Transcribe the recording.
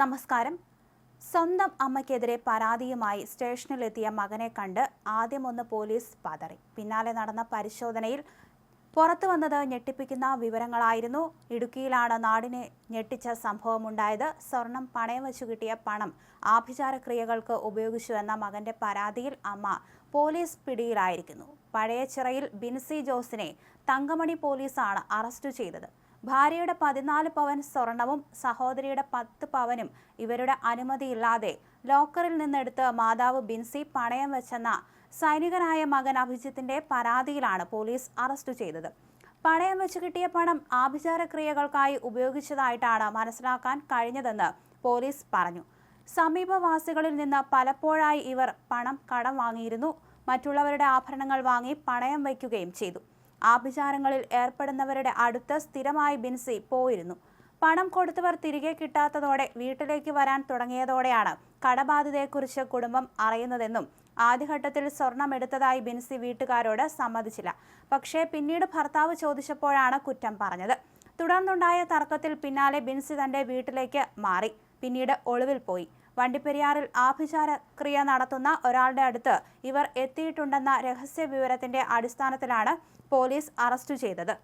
നമസ്കാരം. സ്വന്തം അമ്മയ്ക്കെതിരെ പരാതിയുമായി സ്റ്റേഷനിലെത്തിയ മകനെ കണ്ട് ആദ്യമൊന്ന് പോലീസ് പതറി. പിന്നാലെ നടന്ന പരിശോധനയിൽ പുറത്തു വന്നത് ഞെട്ടിപ്പിക്കുന്ന വിവരങ്ങളായിരുന്നു. ഇടുക്കിയിലാണ് നാടിനെ ഞെട്ടിച്ച സംഭവമുണ്ടായത്. സ്വർണം പണയം വെച്ചു കിട്ടിയ പണം ആഭിചാരക്രിയകൾക്ക് ഉപയോഗിച്ചുവെന്ന മകന്റെ പരാതിയിൽ അമ്മ പോലീസ് പിടിയിലായിരിക്കുന്നു. പഴയ ചിറയിൽ ബിൻസി ജോസിനെ തങ്കമണി പോലീസാണ് അറസ്റ്റ് ചെയ്തത്. ഭാര്യയുടെ പതിനാല് പവൻ സ്വർണവും സഹോദരിയുടെ പത്ത് പവനും ഇവരുടെ അനുമതിയില്ലാതെ ലോക്കറിൽ നിന്നെടുത്ത് മാതാവ് ബിൻസി പണയം വെച്ചെന്ന സൈനികനായ മകൻ അഭിജിത്തിന്റെ പരാതിയിലാണ് പോലീസ് അറസ്റ്റ് ചെയ്തത്. പണയം വെച്ച് കിട്ടിയ പണം ആഭിചാര ക്രിയകൾക്കായി ഉപയോഗിച്ചതായിട്ടാണ് മനസ്സിലാക്കാൻ കഴിഞ്ഞതെന്ന് പോലീസ് പറഞ്ഞു. സമീപവാസികളിൽ നിന്ന് പലപ്പോഴായി ഇവർ പണം കടം വാങ്ങിയിരുന്നു. മറ്റുള്ളവരുടെ ആഭരണങ്ങൾ വാങ്ങി പണയം വയ്ക്കുകയും ചെയ്തു. ആഭിചാരങ്ങളിൽ ഏർപ്പെടുന്നവരുടെ അടുത്ത് സ്ഥിരമായി ബിൻസി പോയിരുന്നു. പണം കൊടുത്തവർ തിരികെ കിട്ടാത്തതോടെ വീട്ടിലേക്ക് വരാൻ തുടങ്ങിയതോടെയാണ് കടബാധിതയെക്കുറിച്ച് കുടുംബം അറിയുന്നതെന്നും ആദ്യഘട്ടത്തിൽ സ്വർണം എടുത്തതായി ബിൻസി വീട്ടുകാരോട് സമ്മതിച്ചില്ല. പക്ഷേ പിന്നീട് ഭർത്താവ് ചോദിച്ചപ്പോഴാണ് കുറ്റം പറഞ്ഞത്. തുടർന്നുണ്ടായ തർക്കത്തിൽ പിന്നാലെ ബിൻസി തന്റെ വീട്ടിലേക്ക് മാറി. പിന്നീട് ഒളിവിൽ പോയി. വണ്ടിപ്പെരിയാറിൽ ആഭിചാര ക്രിയ നടത്തുന്ന ഒരാളുടെ അടുത്ത് ഇവർ എത്തിയിട്ടുണ്ടെന്ന രഹസ്യ വിവരത്തിന്റെ അടിസ്ഥാനത്തിലാണ് പോലീസ് അറസ്റ്റ് ചെയ്തത്.